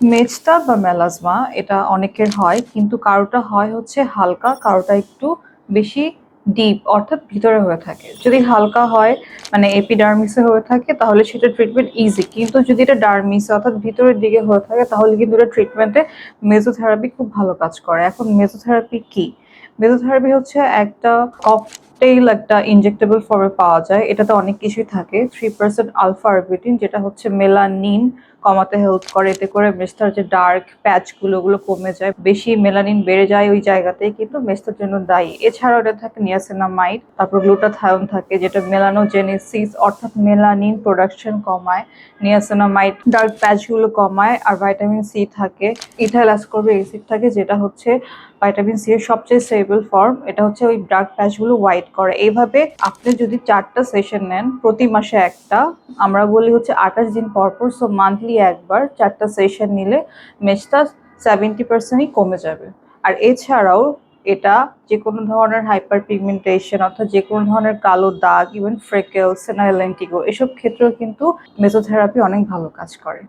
মেজটা বা মেলাজমা, এটা অনেকের হয়, কিন্তু কারোটা হয় হচ্ছে হালকা, কারোটা একটু বেশি ডিপ, অর্থাৎ ভিতরে হয়ে থাকে। যদি হালকা হয় মানে এপিডার্মিসে হয়ে থাকে, তাহলে সেটা ট্রিটমেন্ট ইজি কিন্তু যদি এটা ডার্মিসে, অর্থাৎ ভিতরের দিকে হয়ে থাকে, তাহলে কিন্তু এটা ট্রিটমেন্টে মেজোথেরাপি খুব ভালো কাজ করে। এখন মেজোথেরাপি কি? মেজোথেরাপি হচ্ছে একটা ককটেইল একটা ইনজেক্টেবল ফর্মে পাওয়া যায়। এটাতে অনেক কিছুই থাকে। থ্রি পার্সেন্ট আলফা আরবিটিন যেটা হচ্ছে মেলানিন কমাতে হেল্প করে। এতে করে মেস্তার যে ডার্ক প্যাচগুলো ওগুলো কমে যায়। বেশি মেলানিন বেড়ে যায় ওই জায়গাতেই কিন্তু মেস্তার জন্য দায়ী। এছাড়াও এটা থাকে নিয়াসিনামাইড তারপর গ্লুটাথায়ন থাকে, যেটা মেলানোজেনেসিস অর্থাৎ মেলানিন প্রোডাকশন কমায়। নিয়াসিনামাইড ডার্ক প্যাচগুলো কমায়, আর ভাইটামিন সি থাকে। ইথাইল অ্যাসকর্বিক অ্যাসিড থাকে, যেটা হচ্ছে ভাইটামিন সি এর সবচেয়ে স্টেবল ফর্ম এটা হচ্ছে ওই ডার্ক প্যাচগুলো হোয়াইট করে। এইভাবে আপনি যদি চারটা সেশন নেন, প্রতি মাসে একটা, আমরা বলি হচ্ছে আঠাশ দিন পর পর সো মান্থলি একবার চারটা সেশন নিলে মেজটা সেভেন্টি পার্সেন্টই কমে যাবে। আর এছাড়াও এটা যে কোনো ধরনের হাইপার পিগমেন্টেশন অর্থাৎ যে কোনো ধরনের কালো দাগ ইভেন ফ্রেকেল সেনাইলেন্টিগো এসব ক্ষেত্রেও কিন্তু মেজোথেরাপি অনেক ভালো কাজ করে।